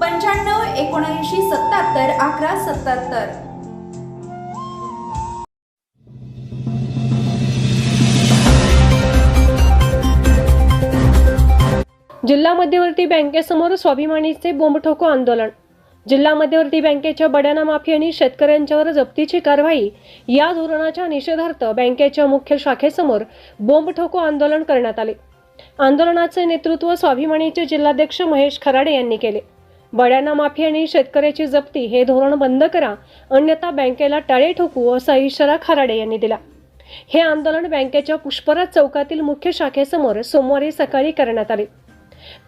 पंच्याण्णव एकोणऐंशी सत्याहत्तर अकरा सत्याहत्तर. जिल्हा मध्यवर्ती बँकेसमोर स्वाभिमानीचे बोंबठोको आंदोलन. जिल्हा मध्यवर्ती बँकेच्या बड्याना माफी आणि शेतकऱ्यांच्यावर जप्तीची कारवाई या धोरणाच्या निषेधार्थ बँकेच्या मुख्य शाखेसमोर बोंबठोको आंदोलन करण्यात आले. आंदोलनाचे नेतृत्व स्वाभिमानीचे जिल्हाध्यक्ष महेश खराडे यांनी केले. बड्यांना माफी आणि शेतकऱ्याची जप्ती हे धोरण बंद करा. अन्यथा बँकेला टाळे ठोकू असा इशारा खराडे यांनी दिला. हे आंदोलन बँकेच्या पुष्पराज चौकातील मुख्य शाखेसमोर सोमवारी सकाळी करण्यात आले.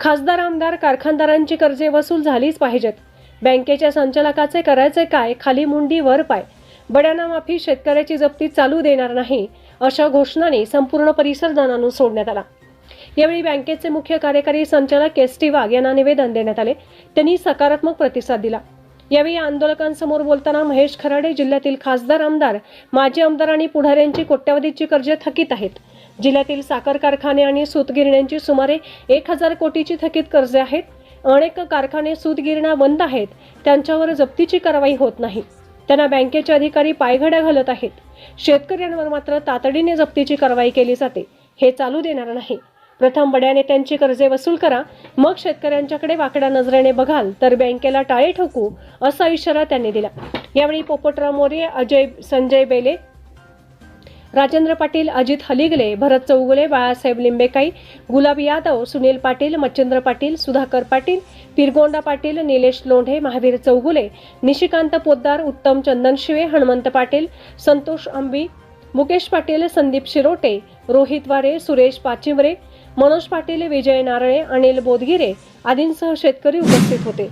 खासदार आमदार कारखानदारांची कर्जे वसूल झालीच पाहिजेत. बँकेच्या संचालकाचे करायचे काय खाली मुंडी वर पाय. बड्यांना माफी शेतकऱ्याची जप्ती चालू देणार नाही अशा घोषणाने संपूर्ण परिसर जणांना सोडण्यात आला. यावेळी बँकेचे मुख्य कार्यकारी संचालक एस टी वाघ यांना निवेदन देण्यात आले. त्यांनी सकारात्मक प्रतिसाद दिला. यावेळी आंदोलकांसमोर बोलताना महेश खराडे जिल्ह्यातील खासदार आमदार माजी आमदार आणि पुढाऱ्यांची कोट्यावधीची कर्जे थकीत आहेत. जिल्ह्यातील साखर कारखाने आणि सूतगिरण्यांची सुमारे एक हजार कोटीची थकीत कर्जे आहेत. अनेक कारखाने सूतगिरण्या बंद आहेत. त्यांच्यावर जप्तीची कारवाई होत नाही. त्यांना बँकेचे अधिकारी पायघड्या घालत आहेत. शेतकऱ्यांवर मात्र तातडीने जप्तीची कारवाई केली जाते. हे चालू देणार नाही. प्रथम बड्याने त्यांची कर्जे वसूल करा. मग शेतकऱ्यांच्याकडे वाकड्या नजरेने बघाल तर बँकेला टाळे ठोकू असा इशारा त्यांनी दिला. यावेळी पोपटराव मोरे अजय संजय बेले राजेंद्र पाटील अजित हलिगले भरत चौगुले बाळासाहेब लिंबेकाई गुलाब यादव सुनील पाटील मच्छिंद्र पाटील सुधाकर पाटील पिरगोंडा पाटील निलेश लोंढे महावीर चौगुले निशिकांत पोद्दार उत्तम चंदनशिवे हनुमंत पाटील संतोष अंबी मुकेश पाटील संदीप शिरोटे रोहित वारे सुरेश पाचिमरे मनोज पाटील विजय नारळे अनिल बोधगिरे आदींसह शेतकरी उपस्थित होते.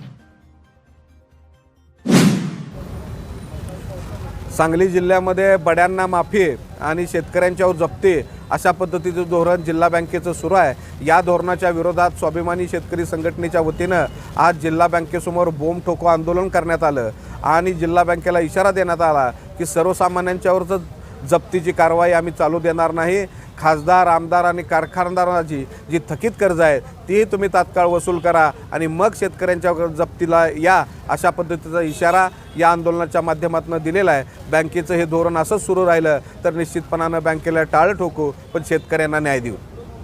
सांगली जिल्ह्यामध्ये बड्यांना माफी आणि शेतकऱ्यांच्यावर जप्ती अशा पद्धतीचं धोरण जिल्हा बँकेचं सुरू आहे. या धोरणाच्या विरोधात स्वाभिमानी शेतकरी संघटनेच्या वतीनं आज जिल्हा बँकेसमोर बोंब ठोको आंदोलन करण्यात आलं. आणि जिल्हा बँकेला इशारा देण्यात आला की सर्वसामान्यांच्यावरचं जप्तीची कारवाई आम्ही चालू देणार नाही. खासदार आमदार आणि कारखानदारांची जी थकीत कर्ज आहे ती तुम्ही तात्काळ वसूल करा आणि मग शेतकऱ्यांच्या जप्तीला या अशा पद्धतीचा इशारा या आंदोलनाच्या माध्यमातून दिलेला आहे. बँकेचं हे धोरण असंच सुरू राहिलं तर निश्चितपणानं बँकेला टाळं ठोकू पण शेतकऱ्यांना न्याय देऊ.